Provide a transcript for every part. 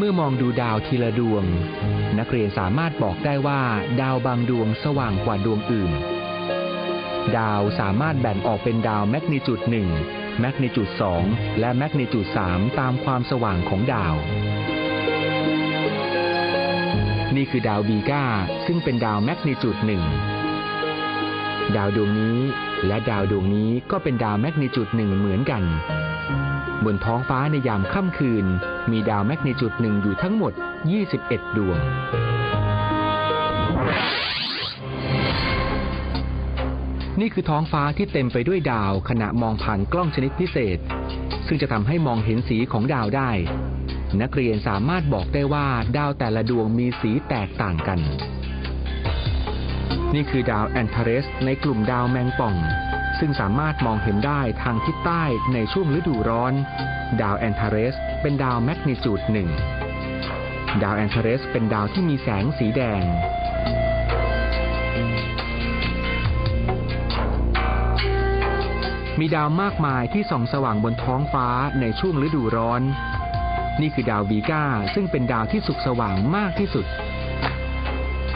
เมื่อมองดูดาวทีละดวง นักเรียนสามารถบอกได้ว่า ดาวบางดวงสว่างกว่าดวงอื่น ดาวสามารถแบ่งออกเป็นดาวแมกนิจูดหนึ่งแมกนิจูด2และแมกนิจูด3ตามความสว่างของดาว นี่คือดาวบีก้าซึ่งเป็นดาวแมกนิจูดหนึ่งดาวดวงนี้และดาวดวงนี้ก็เป็นดาวแมกนิจูดหนึ่งเหมือนกัน บนท้องฟ้าในยามค่ำคืน มีดาวแมกนิจูดหนึ่งอยู่ทั้งหมด 21 ดวง นี่คือท้องฟ้าที่เต็มไปด้วยดาวขณะมองผ่านกล้องชนิดพิเศษ ซึ่งจะทำให้มองเห็นสีของดาวได้ นักเรียนสามารถบอกได้ว่าดาวแต่ละดวงมีสีแตกต่างกัน นี่คือดาวแอนทาเรสในกลุ่มดาวแมงป่อง ซึ่งสามารถมองเห็นได้ทางทิศใต้ในช่วงฤดูร้อน ดาวแอนทาเรส เป็นดาวแมกนิจูดหนึ่งดาวแอนทาเรส เป็นดาวที่มีแสงสีแดง มีดาวมากมายที่ส่องสว่างบนท้องฟ้าในช่วงฤดูร้อน นี่คือดาวบีก้าซึ่งเป็นดาวที่สุกสว่างมากที่สุด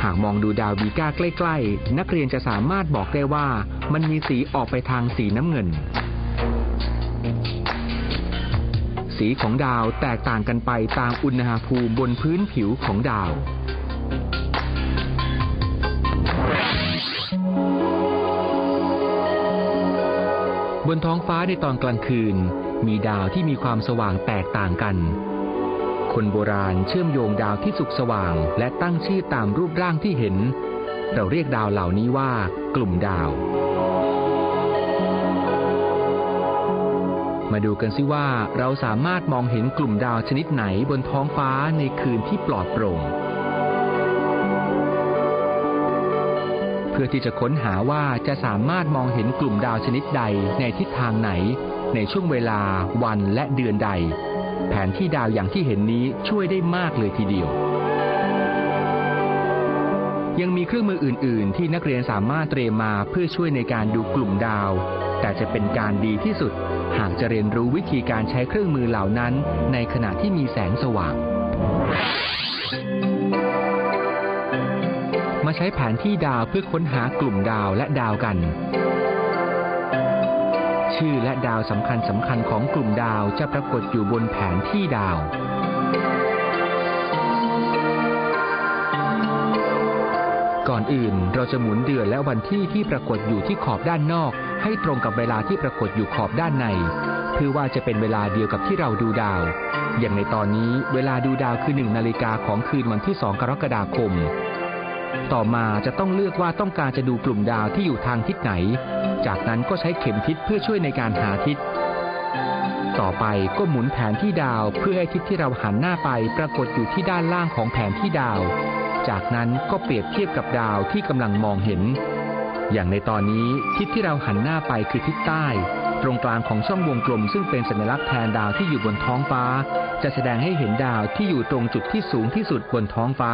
หากมองดูดาวบีก้าใกล้ ๆ นักเรียนจะสามารถบอกได้ว่า มันมีสีออกไปทางสีน้ำเงิน สีของดาวแตกต่างกันไปตามอุณหภูมิบนพื้นผิวของดาว บนท้องฟ้าในตอนกลางคืน มีดาวที่มีความสว่างแตกต่างกันคนโบราณเชื่อมโยงดาวที่สุกสว่าง และตั้งชื่อตามรูปร่างที่เห็น เราเรียกดาวเหล่านี้ว่ากลุ่มดาว มาดูกันสิว่าเราสามารถมองเห็นกลุ่มดาวชนิดไหนบนท้องฟ้าในคืนที่ปลอดโปร่ง เพื่อที่จะค้นหาว่าจะสามารถมองเห็นกลุ่มดาวชนิดใดในทิศทางไหน ในช่วงเวลา วันและเดือนใด แผนที่ดาวอย่างที่เห็นนี้ช่วยได้มากเลยทีเดียว ยังมีเครื่องมืออื่น ๆ ที่นักเรียนสามารถเตรียมมาเพื่อช่วยในการดูกลุ่มดาว แต่จะเป็นการดีที่สุด หากจะเรียนรู้วิธีการใช้เครื่องมือเหล่านั้นในขณะที่มีแสงสว่าง มาใช้แผนที่ดาวเพื่อค้นหากลุ่มดาวและดาวกัน ชื่อและดาวสำคัญสำคัญของกลุ่มดาวจะปรากฏอยู่บนแผนที่ดาว ก่อนอื่นเราจะหมุนเดือนและวันที่ที่ปรากฏอยู่ที่ขอบด้านนอก ให้ตรงกับเวลาที่ปรากฏอยู่ขอบด้านใน เพื่อว่าจะเป็นเวลาเดียวกับที่เราดูดาว อย่างในตอนนี้เวลาดูดาวคือหนึ่งนาฬิกาของคืนวันที่สองกรกฎาคม ต่อมาจะต้องเลือกว่าต้องการจะดูกลุ่มดาวที่อยู่ทางทิศไหน จากนั้นก็ใช้เข็มทิศเพื่อช่วยในการหาทิศ ต่อไปก็หมุนแผนที่ดาวเพื่อให้ทิศที่เราหันหน้าไปปรากฏอยู่ที่ด้านล่างของแผนที่ดาว จากนั้นก็เปรียบเทียบกับดาวที่กำลังมองเห็น อย่างในตอนนี้ทิศที่เราหันหน้าไปคือทิศใต้ ตรงกลางของช่องวงกลม ซึ่งเป็นสัญลักษณ์แทนดาวที่อยู่บนท้องฟ้า จะแสดงให้เห็นดาวที่อยู่ตรงจุดที่สูงที่สุดบนท้องฟ้า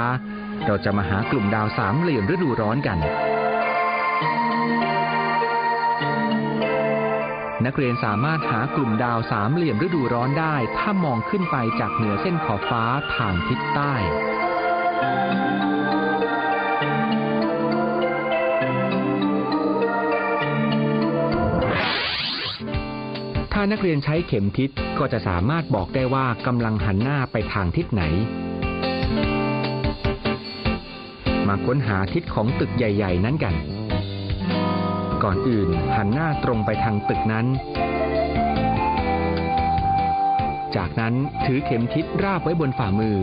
เราจะมาหากลุ่มดาวสามเหลี่ยมฤดูร้อนกัน นักเรียนสามารถหากลุ่มดาวสามเหลี่ยมฤดูร้อนได้ ถ้ามองขึ้นไปจากเหนือเส้นขอบฟ้าทางทิศใต้ ถ้านักเรียนใช้เข็มทิศก็จะสามารถบอกได้ว่ากำลังหันหน้าไปทางทิศไหน มาค้นหาทิศของตึกใหญ่ ๆ นั้นกัน ก่อนอื่นหันหน้าตรงไปทางตึกนั้น จากนั้นถือเข็มทิศราบไว้บนฝ่ามือ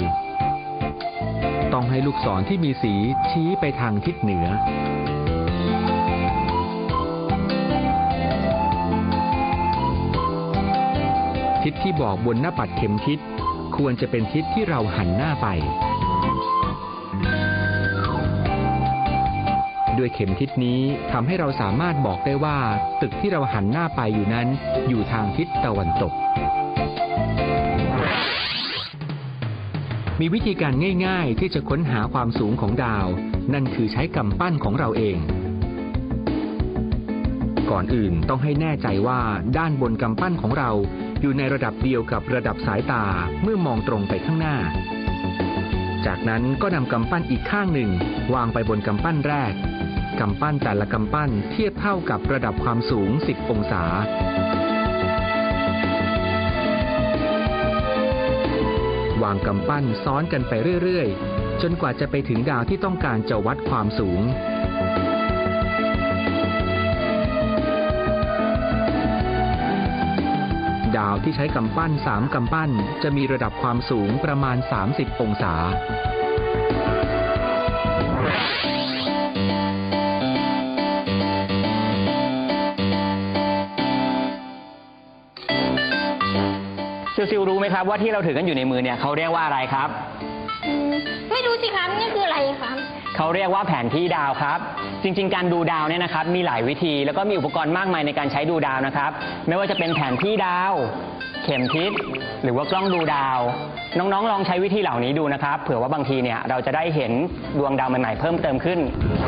ต้องให้ลูกศรที่มีสีชี้ไปทางทิศเหนือ ทิศที่บอกบนหน้าปัดเข็มทิศควรจะเป็นทิศที่เราหันหน้าไป ด้วยเข็มทิศนี้ทำให้เราสามารถบอกได้ว่า ตึกที่เราหันหน้าไปอยู่นั้น อยู่ทางทิศตะวันตก มีวิธีการง่ายๆ ที่จะค้นหาความสูงของดาว นั่นคือใช้กำปั้นของเราเองก่อนอื่นต้องให้แน่ใจว่าด้านบนกำปั้นของเรา อยู่ในระดับเดียวกับระดับสายตาเมื่อมองตรงไปข้างหน้า จากนั้นก็นำกำปั้นอีกข้างหนึ่ง วางไปบนกำปั้นแรกกำปั้นแต่ละกำปั้นเทียบเท่ากับระดับความสูง 10 องศา วางกำปั้นซ้อนกันไปเรื่อย ๆ จนกว่าจะไปถึงดาวที่ต้องการจะวัดความสูง ดาวที่ใช้กำปั้น 3กำปั้น จะมีระดับความสูงประมาณ 30 องศาซิลซิลรู้ไหมครับว่าที่เราถือกันอยู่ในมือเนี่ยเขาเรียกว่าอะไรครับ อืมไม่รู้สิครับนี่คืออะไรครับ เขาเรียกว่าแผนที่ดาวครับ จริง ๆ การดูดาวเนี่ยนะครับ มีหลายวิธีแล้วก็มีอุปกรณ์มากมายในการใช้ดูดาวนะครับ ไม่ว่าจะเป็นแผนที่ดาว เข็มทิศหรือว่ากล้องดูดาว น้องๆ ลองใช้วิธีเหล่านี้ดูนะครับ เผื่อว่าบางทีเนี่ยเราจะได้เห็นดวงดาวใหม่ๆเพิ่มเติมขึ้น